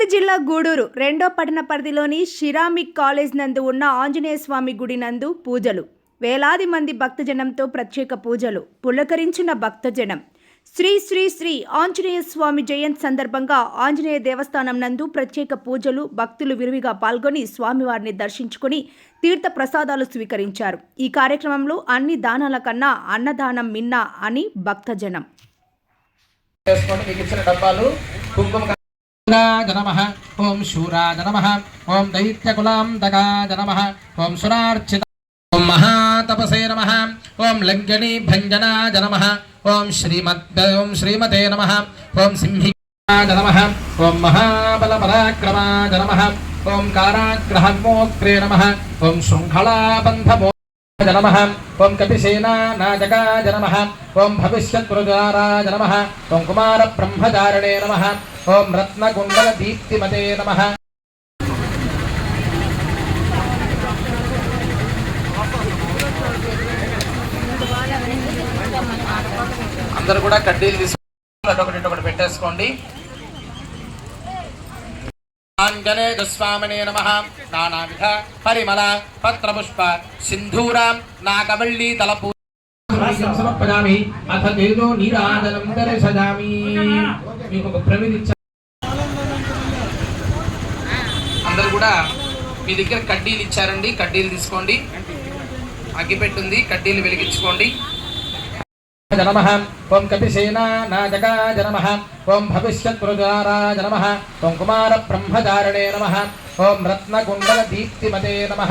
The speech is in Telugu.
తిరుపతి జిల్లా గూడూరు రెండో పట్టణ పరిధిలోని షిరామిక్ కాలేజ్ నందు ఉన్న ఆంజనేయ స్వామి గుడి నందు పూజలు. వేలాది మంది భక్తజనంతో ప్రత్యేక పూజలు. పులకరించిన భక్తజనం. శ్రీ శ్రీ శ్రీ ఆంజనేయ స్వామి జయంతి సందర్భంగా ఆంజనేయ దేవస్థానం నందు ప్రత్యేక పూజలు భక్తులు విరివిగా పాల్గొని స్వామివారిని దర్శించుకుని తీర్థ ప్రసాదాలు స్వీకరించారు. ఈ కార్యక్రమంలో అన్ని దానాల కన్నా అన్నదానం మిన్న అని భక్తజనం. చేసుకోండి మీకు ఇచ్చిన డబ్బాలు కుంకుమ రాజ నమ ఓం శూరాజ నమ ఓం దైత్యకులాంతకాజ నమ ఓం సురార్చిత ఓం మహాతపసే నమ ఓం లంకణీ భంజనాజ నమ ఓం శ్రీమద్ ఓం శ్రీమతే నమ ఓం సింహిజ నమ ఓం మహాబల పరాక్రమాజ నమ ఓం కపిసేనాజకాయ నమ ఓం శృంఖలాబంధమో నమ ఓం కుమార బ్రహ్మచారిణే నమ ఓం రత్నకుండల దీప్తిమతే నమ అందరూ కూడా కడ్డీలు తీసుకుని ఒకటి ఒకటి పెట్టేసుకోండి. స్వామినే నమ. నానావిధ పరిమళ పత్రపుష్ప సింధూరాం నాగవల్లి తలపూ సమర్పయామి అథ తేజో నీరాజనం దర్శయామి మీకు ఒక ప్రమిది అందరూ కూడా మీ దగ్గర కడ్డీలు ఇచ్చారండి. కడ్డీలు తీసుకోండి. అగ్గిపెట్టుంది. కడ్డీలు వెలిగించుకోండి. నమ ఓం కపిసేనా నాజకాజ నమ ఓం భవిష్యత్ప్రజారాజ నమ ఓం కుమార బ్రహ్మచారిణే నమ ఓం రత్నకుండల దీప్తిమతే నమ